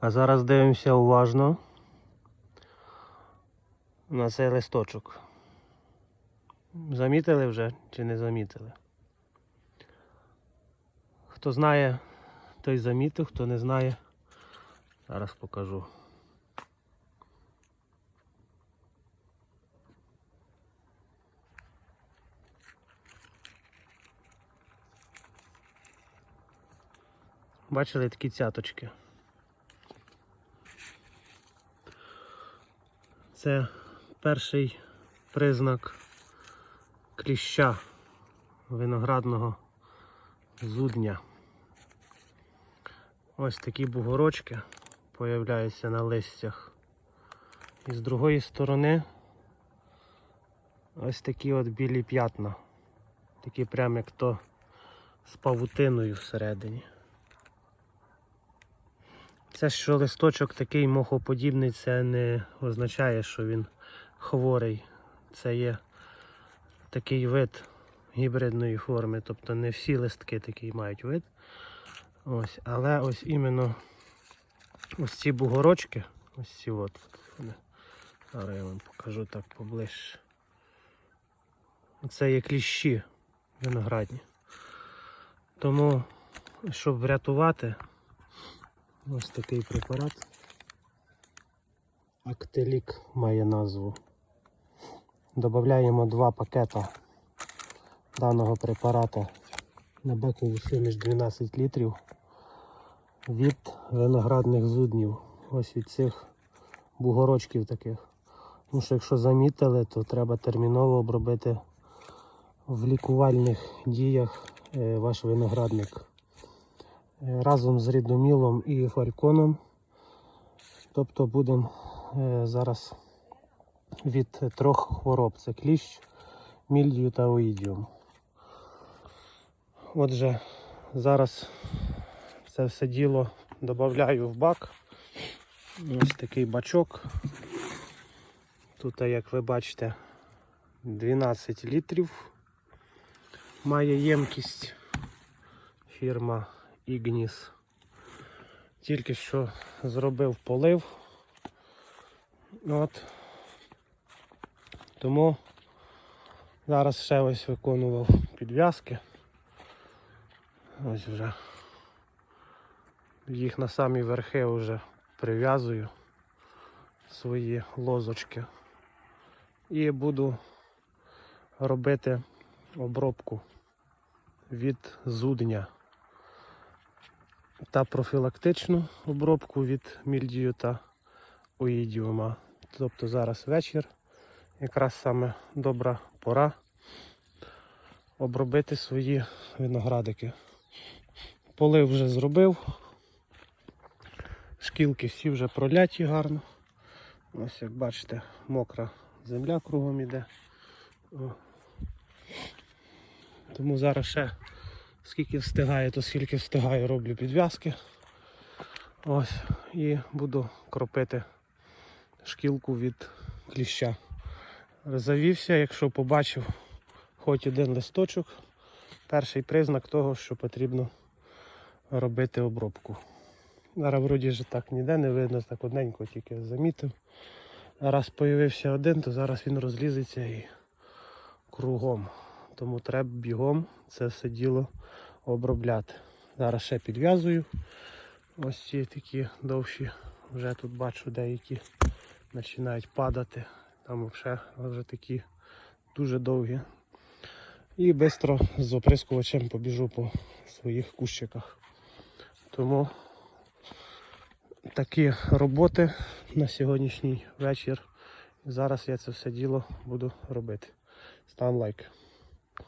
А зараз дивимося уважно на цей листочок. Замітили вже чи не замітили? Хто знає, той замітив, хто не знає, зараз покажу. Бачили такі цяточки? Це перший признак кліща виноградного зудня. Ось такі бугорочки появляються на листях. І з другої сторони ось такі от білі п'ятна. Такі прям як то з павутиною всередині. Це що листочок такий мохоподібний, це не означає, що він хворий. Це є такий вид гібридної форми. Тобто не всі листки такий мають вид. Ось, але ось іменно ось ці бугорочки, ось ці от вони. Зараз я вам покажу так поближче. Це є кліщі виноградні. Тому, щоб врятувати, ось такий препарат. Актелік має назву. Додаємо два пакета даного препарата на бакову суміш 12 літрів від виноградних зуднів. Ось від цих бугорочків таких. Тому що якщо замітили, то треба терміново обробити в лікувальних діях е, ваш виноградник. Е, Разом з рідомілом і фальконом. Тобто будемо е, зараз від трьох хвороб. Це кліщ, мільдію та оїдіум. Отже, зараз це все діло додаю в бак. Ось такий бачок. Тут, як ви бачите, 12 літрів має ємкість фірма Ignis. Тільки що зробив полив. От. Тому зараз ще ось виконував підв'язки. Ось вже їх на самі верхи вже прив'язую свої лозочки. І буду робити обробку від зудня та профілактичну обробку від мільдію та оїдіума. Тобто зараз вечір, якраз саме добра пора обробити свої виноградики. Полив вже зробив. Шкілки всі вже проляті гарно. Ось як бачите, мокра земля кругом іде. Тому зараз ще скільки встигаю, то скільки встигаю, роблю підв'язки. Ось, і буду кропити шкілку від кліща. Завівся, якщо побачив хоч один листочок, перший признак того, що потрібно робити обробку. Зараз вроді ж так ніде не видно, так одненько тільки замітив. Раз появився один, то зараз він розлізеться і кругом. Тому треба бігом це все діло обробляти. Зараз ще підв'язую. Ось ці такі довші, вже тут бачу деякі починають падати. Там вже, вже такі дуже довгі. І швидко з оприскувачем побіжу по своїх кущиках. Тому такі роботи на сьогоднішній вечір. Зараз я це все діло буду робити. Став лайк.